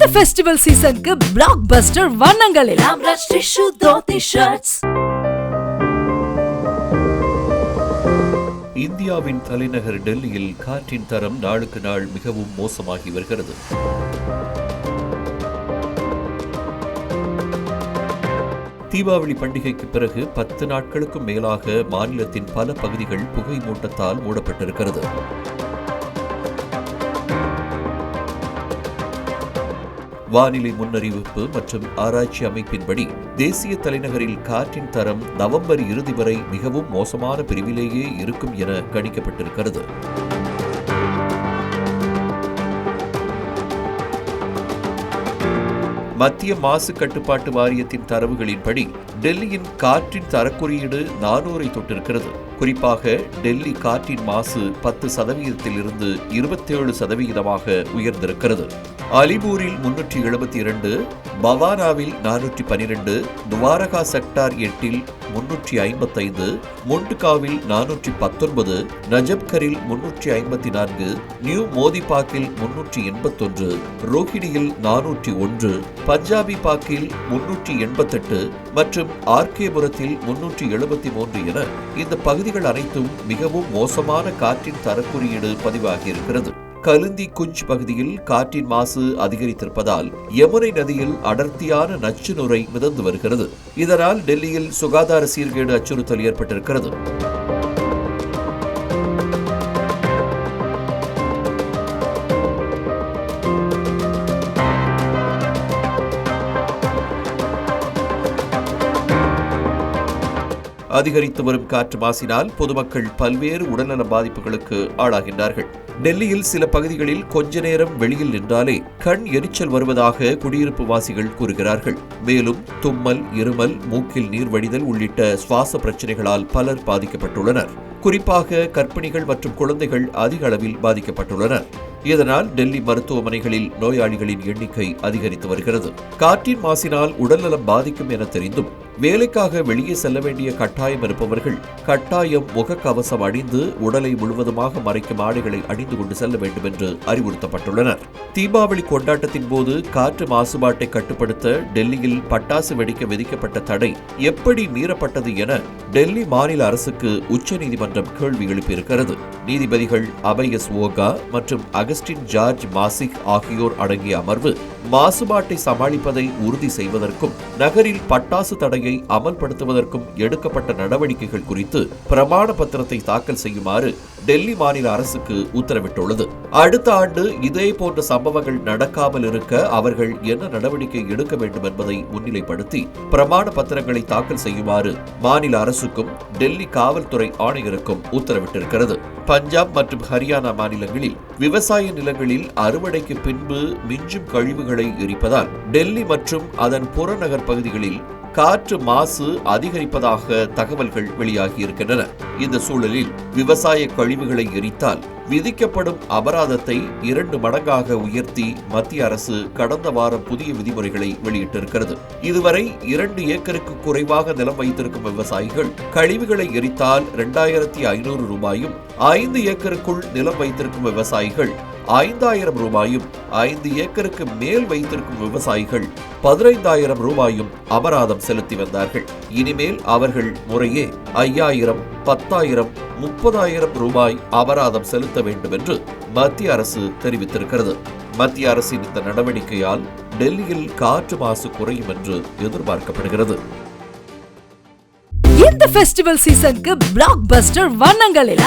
இந்த ஃபெஸ்டிவல் சீசனுக்கு பிளாக் பஸ்டர் வண்ணங்களில். ராம்ராஜ் டிஷ்யூ தோத்தி ஷர்ட்ஸ் இந்தியாவின் தலைநகர் டெல்லியில் காற்றின் தரம் நாளுக்கு நாள் மிகவும் மோசமாகி வருகிறது. தீபாவளி பண்டிகைக்கு பிறகு பத்து நாட்களுக்கும் மேலாக மாநிலத்தின் பல பகுதிகள் புகை மூட்டத்தால் மூடப்பட்டிருக்கிறது. வானிலை முன்னறிவிப்பு மற்றும் ஆராய்ச்சி அமைப்பின்படி தேசிய தலைநகரில் காற்றின் தரம் நவம்பர் இறுதி வரை மிகவும் மோசமான பிரிவிலேயே இருக்கும் என கணிக்கப்பட்டிருக்கிறது. மத்திய மாசு கட்டுப்பாட்டு வாரியத்தின் தரவுகளின்படி டெல்லியின் காற்றின் தரக்குறியீடு நானூறை தொட்டிருக்கிறது. குறிப்பாக டெல்லி காற்றின் மாசு பத்து சதவீதத்திலிருந்து இருபத்தேழு சதவிகிதமாக உயர்ந்திருக்கிறது. அலிபூரில் முன்னூற்றி எழுபத்தி இரண்டு பவானாவில் நானூற்றி பனிரெண்டு துவாரகா செக்டார் எட்டில் முன்னூற்றி ஐம்பத்தைந்து முண்டுகாவில் நானூற்றி பத்தொன்பது நஜப்கரில் முன்னூற்றி ஐம்பத்தி நான்கு நியூ மோதிபாக்கில் முன்னூற்றி எண்பத்தொன்று ரோஹிணியில் நானூற்றி ஒன்று பஞ்சாபி பாக்கில் முன்னூற்றி எண்பத்தெட்டு மற்றும் ஆர்கேபுரத்தில் முன்னூற்றி எழுபத்தி மூன்று என இந்த பகுதிகள் அனைத்தும் மிகவும் மோசமான காற்றின் தரக்குறியீடு பதிவாகியிருக்கிறது. கலுந்தி குஞ்ச் பகுதியில் காற்றின் மாசு அதிகரித்திருப்பதால் யமுனை நதியில் அடர்த்தியான நச்சு நுரை மிதந்து வருகிறது. இதனால் டெல்லியில் சுகாதார சீர்கேடு அச்சுறுத்தல் ஏற்பட்டிருக்கிறது. அதிகரித்து வரும் காற்று மாசினால் பொதுமக்கள் பல்வேறு உடல்நல பாதிப்புகளுக்கு ஆளாகின்றார்கள். டெல்லியில் சில பகுதிகளில் கொஞ்ச நேரம் வெளியில் நின்றாலே கண் எரிச்சல் வருவதாக குடியிருப்பு வாசிகள் கூறுகிறார்கள். மேலும் தும்மல் இருமல் மூக்கில் நீர் வடிதல் உள்ளிட்ட சுவாச பிரச்சனைகளால் பலர் பாதிக்கப்பட்டுள்ளனர். குறிப்பாக கர்ப்பிணிகள் மற்றும் குழந்தைகள் அதிக அளவில் பாதிக்கப்பட்டுள்ளனர். இதனால் டெல்லி மருத்துவமனைகளில் நோயாளிகளின் எண்ணிக்கை அதிகரித்து வருகிறது. காற்றின் மாசினால் உடல்நலம் பாதிக்கும் என தெரிந்தும் வேலைக்காக வெளியே செல்ல வேண்டிய கட்டாயம் இருப்பவர்கள் கட்டாயம் முகக்கவசம் அணிந்து உடலை முழுவதுமாக மறைக்கும் ஆடைகளை அணிந்து கொண்டு செல்ல வேண்டும் என்று அறிவுறுத்தப்பட்டுள்ளனர். தீபாவளி கொண்டாட்டத்தின் போது காற்று மாசுபாட்டை கட்டுப்படுத்த டெல்லியில் பட்டாசு வெடிக்க விதிக்கப்பட்ட தடை எப்படி மீறப்பட்டது என டெல்லி மாநில அரசுக்கு உச்சநீதிமன்றம் கேள்வி எழுப்பியிருக்கிறது. நீதிபதிகள் அபயஸ் எஸ் ஓகா மற்றும் அகஸ்டின் ஜார்ஜ் மாசிக் ஆகியோர் அடங்கிய அமர்வு மாசுபாட்டை சமாளிப்பதை உறுதி செய்வதற்கும் நகரில் பட்டாசு தடையை கொள்கையை அமல்படுத்துவதற்கும் எடுக்கப்பட்ட நடவடிக்கைகள் குறித்து பிரமாண பத்திரத்தை தாக்கல் செய்யுமாறு டெல்லி மாநில அரசுக்கு உத்தரவிட்டுள்ளது. அடுத்த ஆண்டு இதே போன்ற சம்பவங்கள் நடக்காமல் இருக்க அவர்கள் என்ன நடவடிக்கை எடுக்க வேண்டும் என்பதை முன்னிலைப்படுத்தி பிரமாண பத்திரங்களை தாக்கல் செய்யுமாறு மாநில அரசுக்கும் டெல்லி காவல்துறை ஆணையருக்கும் உத்தரவிட்டிருக்கிறது. பஞ்சாப் மற்றும் ஹரியானா மாநிலங்களில் விவசாய நிலங்களில் அறுவடைக்கு பின்பு மிஞ்சும் கழிவுகளை எரிப்பதால் டெல்லி மற்றும் அதன் புறநகர் பகுதிகளில் காற்று மாசு அதிகரிப்பதாக தகவல்கள் வெளியாகியிருக்கின்றன. இந்த சூழலில் விவசாய கழிவுகளை எரித்தால் விதிக்கப்படும் அபராதத்தை இரண்டு மடங்காக உயர்த்தி மத்திய அரசு கடந்த வாரம் புதிய விதிமுறைகளை வெளியிட்டிருக்கிறது. இதுவரை இரண்டு ஏக்கருக்கு குறைவாக நிலம் வைத்திருக்கும் விவசாயிகள் கழிவுகளை எரித்தால் இரண்டாயிரத்தி ஐநூறு ரூபாயும் ஐந்து ஏக்கருக்குள் நிலம் வைத்திருக்கும் விவசாயிகள் ஐந்தாயிரம் ரூபாயும் ஐந்து ஏக்கருக்கு மேல் வைத்திருக்கும் விவசாயிகள் பதினைந்தாயிரம் ரூபாயும் அபராதம் செலுத்தி வந்தார்கள். இனிமேல் அவர்கள் முறையே ஐயாயிரம் பத்தாயிரம் முப்பதாயிரம் ரூபாய் அபராதம் செலுத்த வேண்டும் என்று மத்திய அரசு தெரிவித்திருக்கிறது. மத்திய அரசின் இந்த நடவடிக்கையால் டெல்லியில் காற்று மாசு குறையும் என்று எதிர்பார்க்கப்படுகிறது. இந்த ஃபெஸ்டிவல் சீசனுக்கு பிளாக் பஸ்டர் வண்ணங்களில்